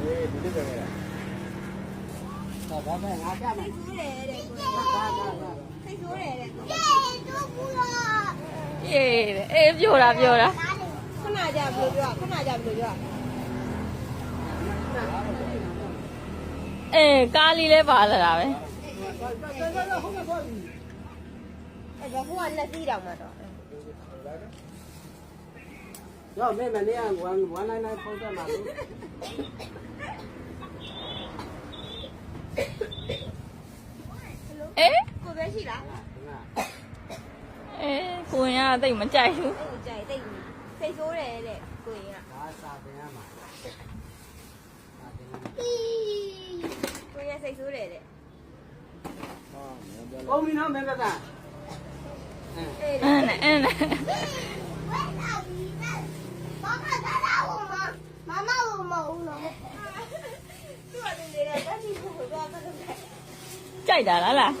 အေးဒီလိုပဲလားဒါဒါပဲငါကြမယ်ဆိုးတယ်တဲ့ကိုဒါဒါဒါစိတ်ဆိုးတယ်တဲ့ကိုအေးတဲ့အေးပြောတာပြောတာခဏကြာဘယ်လိုပြောခဏကြာဘယ်လိုပြောအေးကားလေးလဲပါလာတာပဲအဲ့ဒါဟိုကလက်စီးတောင်မှာတော့ တော့မင်းမနေ့က1 199ပုံစံမှာလို့အေးကိုပဲရှိလားအေးကိုရင်ကတိတ်မကြိုက်ဘူးအဲ့ကိုကြိုက်တိတ်စိတ်ဆိုးတယ်တဲ့ကိုရင်ကဒါစာတင်ရမှာစာတင်ရမှာကိုရင်စိတ်ဆိုးတယ်တဲ့ဟောမင်းပြောလို့ပုံမီနော်မင်းကသာအဲအေး အင်းနဲ့အင်းနဲ့ သူ့အတင်းနေတဲ့တက်စီကိုပြောတာလို့ပဲ ကြိုက်တာလားလား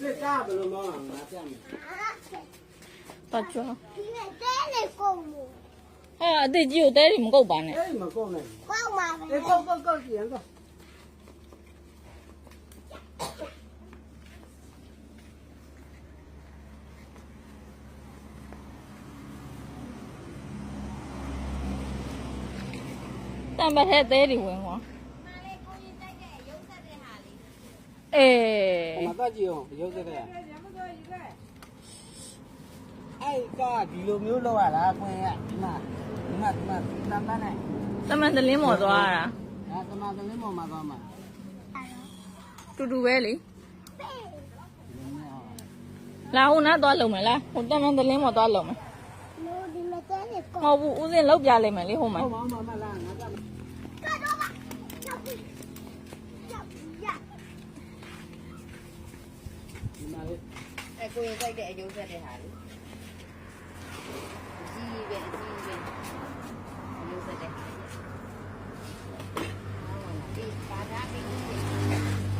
စစ်ကားဘယ်လိုမောင်းအောင်ငါပြမယ်တော့ကြောဟာအစ်ကြီးကိုတဲတယ်မကုတ်ပါနဲ့ အေးမကုန်နဲ့အေးကောက်ကောက်ကောက်ကြည့်ရင် ပတ်ထဲတဲတယ်ဝင်ကွာမလေးကိုရင်တိုက်တဲ့ရုပ်သက်တဲ့ဟာလေးအေဟိုးမှာတော့ကြည့်အောင်ရုပ်စစ်တဲ့အဲ့ကားဒီလိုမျိုးလောက်ရလားခွင်ရဒီမှာဒီမှာဒီမှာတမ်းတမ်းနဲ့တမန်တလင်းမော်သွားတာဒါသမားကလေးမောင်မှာသွားမှာတူတူပဲလေလာဟိုနားသွားလုံမယ်လားဟိုတမန်တလင်းမော်သွားလုံမယ်မဟုတ်ဘူးဦးစင်းလောက်ပြလိုက်မယ်လေဟိုမှာဟုတ်ပါမမလားငါက ဒီမှာလေအဲ့ကိုရင်တိုက်တဲ့ရုပ်သက်တဲ့ဟာလေးကြီးပဲကြီးပဲရုပ်သက်တဲ့ဟာလေးဒီပါတာပြီး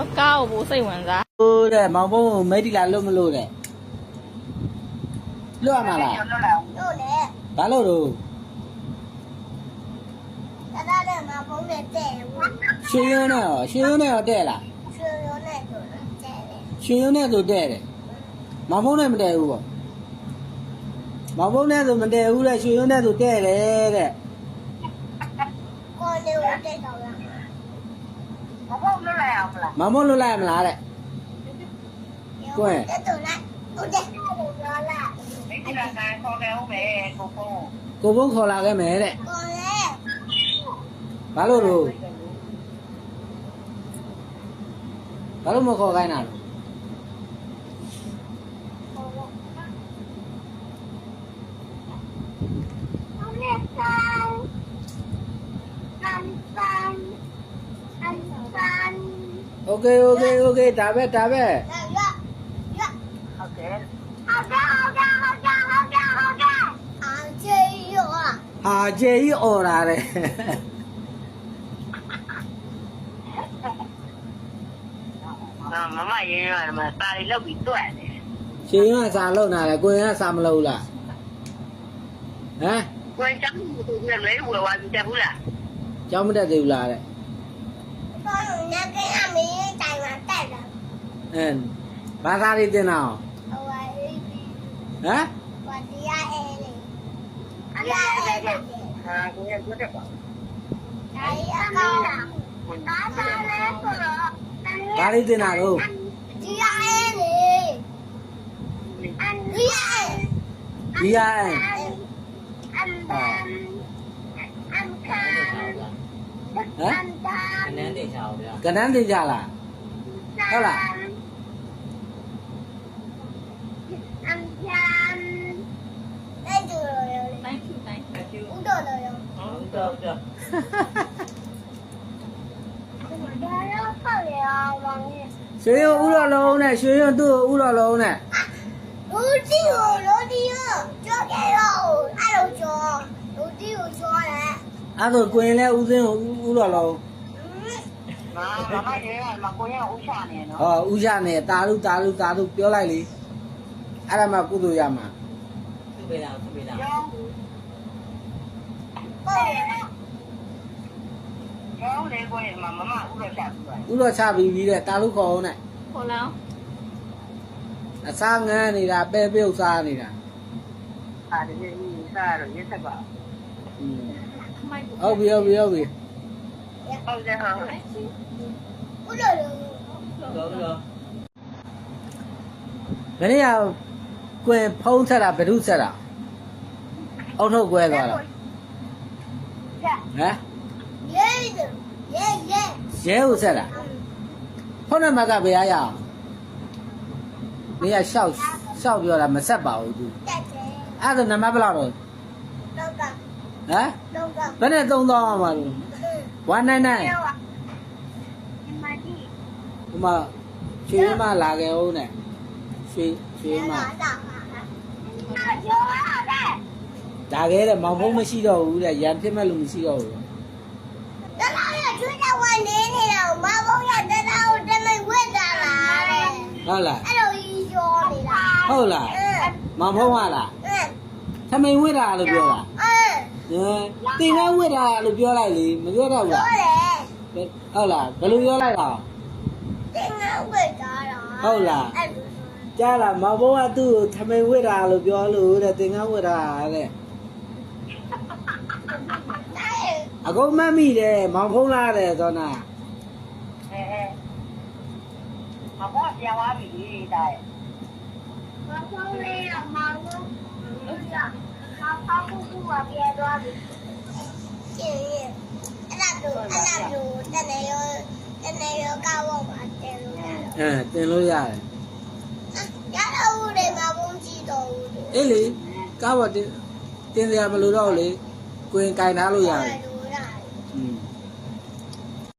တော့ကားကိုဘိုးစိတ်ဝင်စားဟိုတဲ့မောင်ဘုံကိုမိတ်တီလာလွတ်မလို့တဲ့လွတ်ရမှာလားဘာလို့တော့ရွှေရုံးနဲ့ရောရွှေရုံးနဲ့ရောတဲ့လားရွှေရုံးနဲ့ဆိုတဲ့တယ်မောင်ဘုံနဲ့မတဲ့ဘူးပေါ့မောင်ဘုံနဲ့ဆိုမတဲ့ဘူးတဲ့ရွှေရုံးနဲ့ဆိုတဲ့တယ်တဲ့မမလွတ်လို က်မလားတဲ့ကိုဘုံခေါ်လာခဲ့မယ်တဲ့ဘာလို့လို့ဘာလို့မခေါ်ခိုင်းတာလဲ โอเคโอเคโอเคဒါပဲဒါပဲဟာကျေကြီးអော်တာတဲ့ မမရင်းရတယ်မတာရီလောက်ပြီးတွက်တယ် ရှင်ရစာလုံနာတယ်ကိုရင်ကစာမလုံလားဟမ် ကိုယ်ချမ်းသူကလည်းဝယ်ဝါကြည့်ဘူးလား ကျောင်းမတက်သေးဘူးလားတဲ့ အင်းဘာသာရေးတင်တာဟမ်ဟာကိုယ်ကတွက်ပါဘာလေးတင်တာတော့ဒီရအဲ့ဟမ်ကနန်းတင်ကြအောင်ဗျာကနန်းတင်ကြလားဟုတ်လား Thank you thank you ဟုတ်တော့တော့ရွှေရုံဥတော်လုံးနဲ့ရွှေရုံ သူ့ကိုဥတော်လုံးနဲ့ဦးတီကိုလိုတီကိုကြောခဲ့တော့အဲ့လိုကြောလူတီကိုကြောတယ် အဲ့ဒါကိုရင်လဲဥစင်းကိုဥတော်လုံးအမမမရင်ကမကိုရဥချနေနော်ဟောဥရနဲ့တာလူတာလူတာလူပြောလိုက်လေအဲ့ဒါမှကုသိုလ်ရမှာကျောင်းဟုတ်ကျောင်းလေးကိုရမမမဥရချပြီးပါဥတော်ချပြီးပြီးတဲ့တာလူခေါ်အောင်နဲ့ခေါ်လောင်းအစားငန်းနေတာပဲပြုတ်စားနေတာအားဒီနေ့စားရရက်ဆက်ပါ อืมမိုက်ဟုတ်ပြီဟုတ်ပြီဟုတ်ပြီဟုတ်တယ်ဟုတ်ဦးလို့လို့မနေ့ကကွင်ဖုံးဆက်တာဘယ်သူဆက်တာအုတ်ထုတ်ကွဲသွားတာဟမ်ရဲတယ်ရဲရဲရဲဟုဆက်တာဖုံးနံပါတ်ကဘယ်ရရအောင်မင်းကရှောက်ရှောက်ပြောတာမဆက်ပါဘူးသူတက်တယ်အဲ့ဒါနံပါတ်ဘယ်လောက်တော့တော့က ဟမ်တော့ကဘယ်နဲ့3000အောင်ပါလို့199ကျောင်းဒီမကြီးဒီမှာရွှေမလာခဲ့အောင်နဲ့ရွှေရွှေမတာတာအားကျော်ရတယ်ဒါခဲ့တဲ့မောင်ဖုံးမရှိတော့ဘူးတဲ့ရန်ဖြစ်မဲ့လူမရှိတော့ဘူးတလားရကျွေးတဲ့ဝန်နေနေတော့မဘုံရတလားကိုတမိတ်ဝက်တာလားတဲ့ဟုတ်လားအဲ့လိုကြီးရောနေတာဟုတ်လားအင်းမောင်ဖုံးကလားအင်းထမိန်ဝစ်တာလို့ပြောတာအင်း ဟမ်တင်ကန်းဝစ်တာလို့ပြောလိုက်လေမပြောတော့ဘူးပြောလားတယ်ဟုတ်လားဘယ်လိုပြောလိုက်တာတင်ငါဝက်တာလားဟုတ်လားအဲ့လိုကြားလားမောင်ဖုံးကသူ့ကိုထမိန်ဝစ်တာလို့ပြောလို့တဲ့တင်ကန်းဝစ်တာတဲ့တဲ့အကုန်မှတ်မိတယ်မောင်ဖုံးလားတဲ့သောနာအဲအဲမဘောပြောင်းသွားပြီတဲ့မဘုံလေးကမောင်လို့အဲ့ဒါ မဖောက်ကူကပြေသွားပြီကျင်းရဲ့အဲ့ဒါတို့အဲ့ဒါတို့တနေ့ရောတနေ့ရောကောက်တော့ပါတယ်လို့ရတယ်အဲတင်လို့ရတယ်ရတော့ဦးလေးမဘုံကြည့်တော့ဦးအေးလေကားပေါ်တင်တင်စရာမလိုတော့ဘူးလေကိုရင်ကင်ထားလို့ရတယ်လို့